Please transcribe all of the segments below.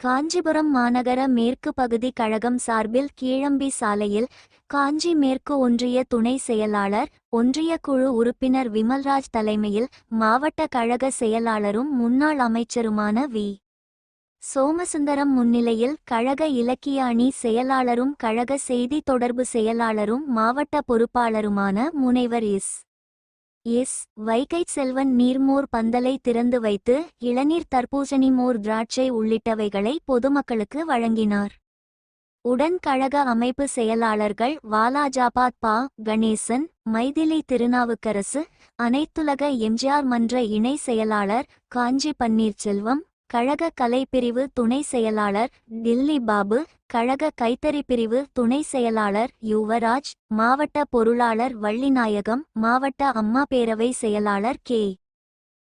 காஞ்சிபுரம் மாநகர மேற்கு பகுதி கழகம் சார்பில் கீழம்பி சாலையில் காஞ்சி மேற்கு ஒன்றிய துணை செயலாளர் ஒன்றிய குழு உறுப்பினர் விமல்ராஜ் தலைமையில் மாவட்ட கழக செயலாளரும் முன்னாள் அமைச்சருமான வி. சோமசுந்தரம் முன்னிலையில் கழக இலக்கிய அணி செயலாளரும் கழக செய்தி தொடர்பு செயலாளரும் மாவட்ட பொறுப்பாளருமான முனைவர் இஸ் எஸ் வைகை செல்வன் நீர்மோர் பந்தலை திறந்து வைத்து இளநீர் தர்பூசணி மோர் திராட்சை உள்ளிட்டவைகளை பொதுமக்களுக்கு வழங்கினார். உடன் கழக அமைப்பு செயலாளர்கள் வாலாஜாபாத் பா கணேசன் மைதிலி திருநாவுக்கரசு அனைத்துலக எம்ஜிஆர் மன்ற இணை செயலாளர் காஞ்சி பன்னீர்செல்வம் கழக கலைப்பிரிவு துணை செயலாளர் டில்லி பாபு கழக கைத்தறி பிரிவு துணை செயலாளர் யுவராஜ் மாவட்ட பொருளாளர் வள்ளிநாயகம் மாவட்ட அம்மா பேரவை செயலாளர் கே.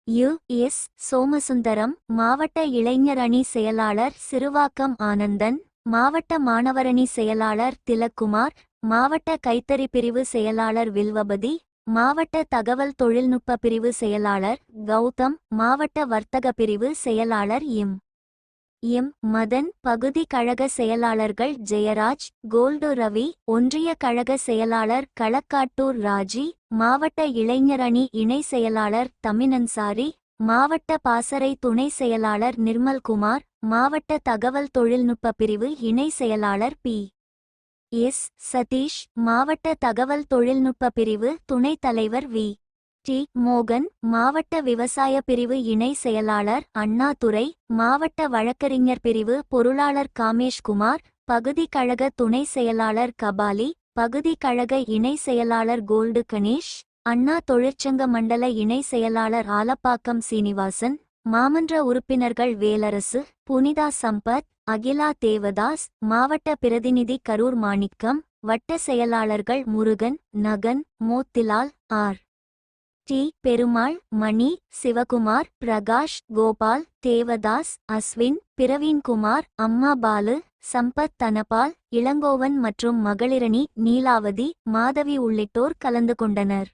யு. எஸ். சோமசுந்தரம் மாவட்ட இளைஞர் அணி செயலாளர் சிறுவாக்கம் ஆனந்தன் மாவட்ட மாணவரணி செயலாளர் திலக்குமார் மாவட்ட கைத்தறி பிரிவு செயலாளர் வில்வபதி மாவட்ட தகவல் தொழில்நுட்ப பிரிவு செயலாளர் கௌதம் மாவட்ட வர்த்தக பிரிவு செயலாளர் இம் எம். மதன் பகுதி கழக செயலாளர்கள் ஜெயராஜ் கோல்டு ரவி ஒன்றிய கழக செயலாளர் களக்காட்டூர் ராஜி மாவட்ட இளைஞரணி இணை செயலாளர் தமினன்சாரி மாவட்ட பாசறை துணை செயலாளர் நிர்மல்குமார் மாவட்ட தகவல் தொழில்நுட்ப பிரிவு இணை செயலாளர் பி. எஸ். சதீஷ் மாவட்ட தகவல் தொழில்நுட்ப பிரிவு துணைத் தலைவர் வி. டி. மோகன் மாவட்ட விவசாய பிரிவு இணை செயலாளர் அண்ணாதுரை மாவட்ட வழக்கறிஞர் பிரிவு பொருளாளர் காமேஷ்குமார் பகுதி கழக துணை செயலாளர் கபாலி பகுதி கழக இணை செயலாளர் கோல்டு கணேஷ் அண்ணா தொழிற்சங்க மண்டல இணை செயலாளர் ஆலப்பாக்கம் சீனிவாசன் மாமன்ற உறுப்பினர்கள் வேலரசு புனிதா சம்பத் அகிலா தேவதாஸ் மாவட்ட பிரதிநிதி கரூர் மாணிக்கம் வட்ட செயலாளர்கள் முருகன் நகன் மோத்திலால் ஆர். டி. பெருமாள் மணி சிவகுமார் பிரகாஷ் கோபால் தேவதாஸ் அஸ்வின் பிரவீன்குமார் அம்மா பாலு சம்பத் தனபால் இளங்கோவன் மற்றும் மகளிரணி நீலாவதி மாதவி உள்ளிட்டோர் கலந்து கொண்டனர்.